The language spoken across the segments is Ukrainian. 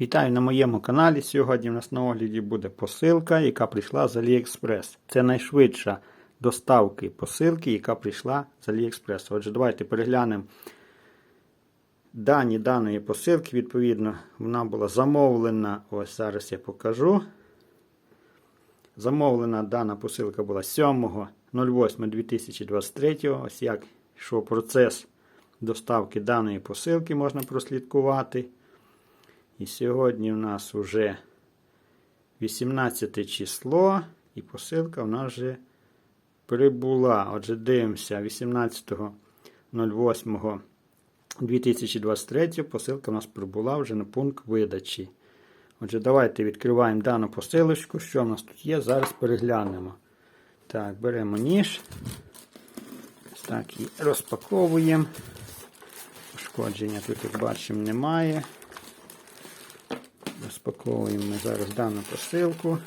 Вітаю на моєму каналі. Сьогодні у нас на огляді буде посилка, яка прийшла з AliExpress. Це найшвидша доставки посилки, яка прийшла з AliExpress. Отже, давайте переглянемо дані даної посилки. Відповідно, вона була замовлена. Ось зараз я покажу. Замовлена дана посилка була 7.08.2023. Ось як йшов процес доставки даної посилки, можна прослідкувати. І сьогодні у нас вже 18 число, і посилка у нас вже прибула. Отже, дивимося, 18.08.2023 посилка у нас прибула вже на пункт видачі. Отже, давайте відкриваємо дану посилочку. Що в нас тут є? Зараз переглянемо. Так, беремо ніж. Так і розпаковуємо. Пошкодження тут, як бачимо, немає. Розпаковуємо ми зараз дану посилку.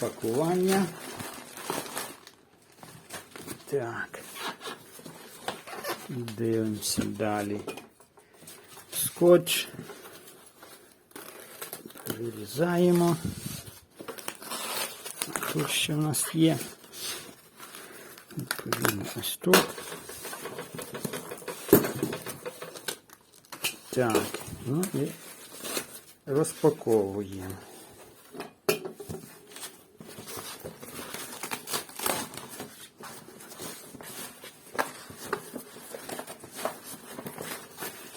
Пакування. Так. Дивимося далі. Скотч. Вирізаємо. Тут що в нас є. Відповідно, ось тут. Так, ну і розпаковуємо.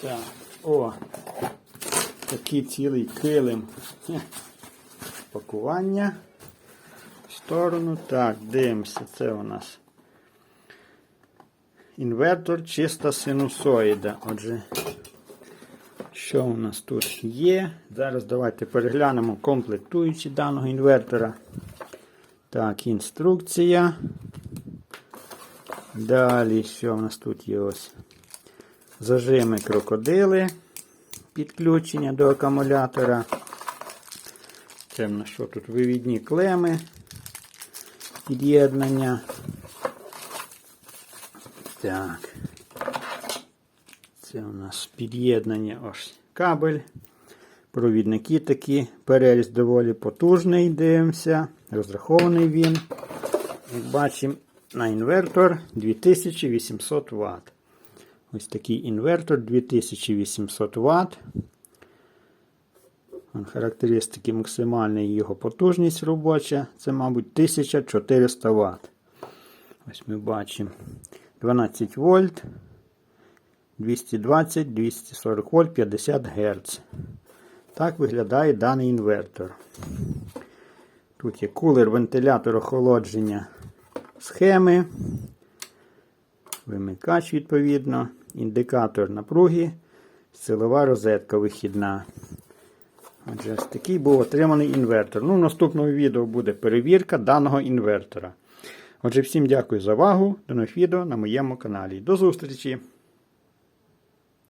Так, о, такий цілий килим. Пакування. В сторону. Так, дивимося, це у нас інвертор чиста синусоїда. Отже, що у нас тут є? Зараз давайте переглянемо комплектуючі даного інвертора. Так, інструкція. Далі, що у нас тут є ось? Зажими крокодили, підключення до акумулятора. В що тут вивідні клеми, під'єднання. Так. Це у нас під'єднання ось кабель. Провідники такі. Переріз доволі потужний, дивимося. Розрахований він. Як бачимо, на інвертор 2800 Вт. Ось такий інвертор 2800 Вт. Характеристики максимальна його потужність робоча. Це, мабуть, 1400 Вт. Ось ми бачимо 12 вольт, 220, 240 вольт, 50 Гц. Так виглядає даний інвертор. Тут є кулер, вентилятор охолодження схеми. Вимикач, відповідно, індикатор напруги, силова розетка вихідна. Отже, такий був отриманий інвертор. Ну, в наступному відео буде перевірка даного інвертора. Отже, всім дякую за увагу. До нових відео на моєму каналі. До зустрічі!